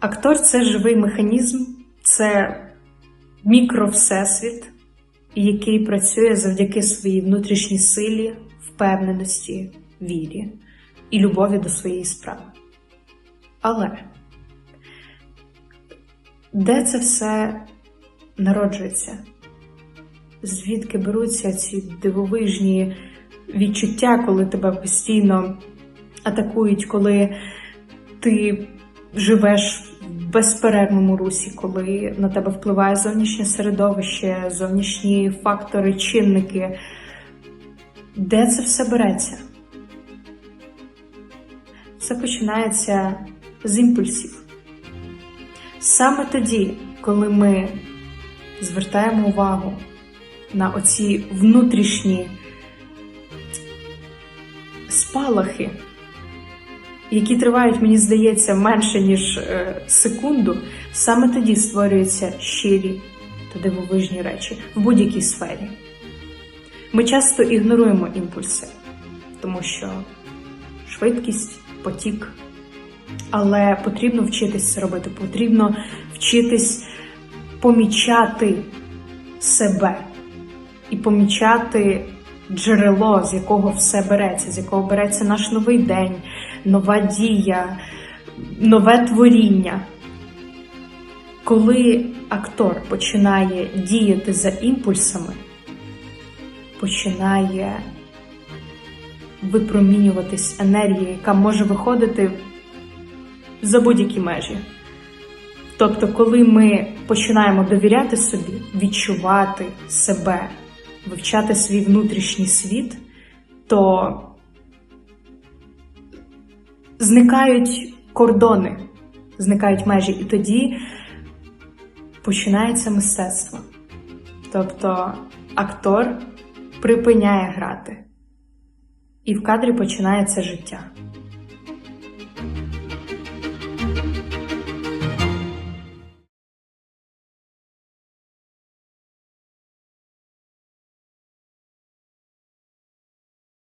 Актор це живий механізм, це мікровсесвіт, який працює завдяки своїй внутрішній силі, впевненості, вірі і любові до своєї справи. Але де це все народжується? Звідки беруться ці дивовижні відчуття, коли тебе постійно атакують, коли ти живеш в безперервному русі, коли на тебе впливає зовнішнє середовище, зовнішні фактори, чинники. Де це все береться? Це починається з імпульсів. Саме тоді, коли ми звертаємо увагу на оці внутрішні спалахи, які тривають, мені здається, менше ніж е, секунду, саме тоді створюються щирі та дивовижні речі в будь-якій сфері. Ми часто ігноруємо імпульси, тому що швидкість, потік. Але потрібно вчитись це робити, потрібно вчитись помічати себе і помічати джерело, з якого все береться, з якого береться наш новий день, нова дія, нове творіння. Коли актор починає діяти за імпульсами, починає випромінюватись енергія, яка може виходити за будь-які межі. Тобто, коли ми починаємо довіряти собі, відчувати себе, вивчати свій внутрішній світ, то зникають кордони, зникають межі, і тоді починається мистецтво. Тобто актор припиняє грати, і в кадрі починається життя.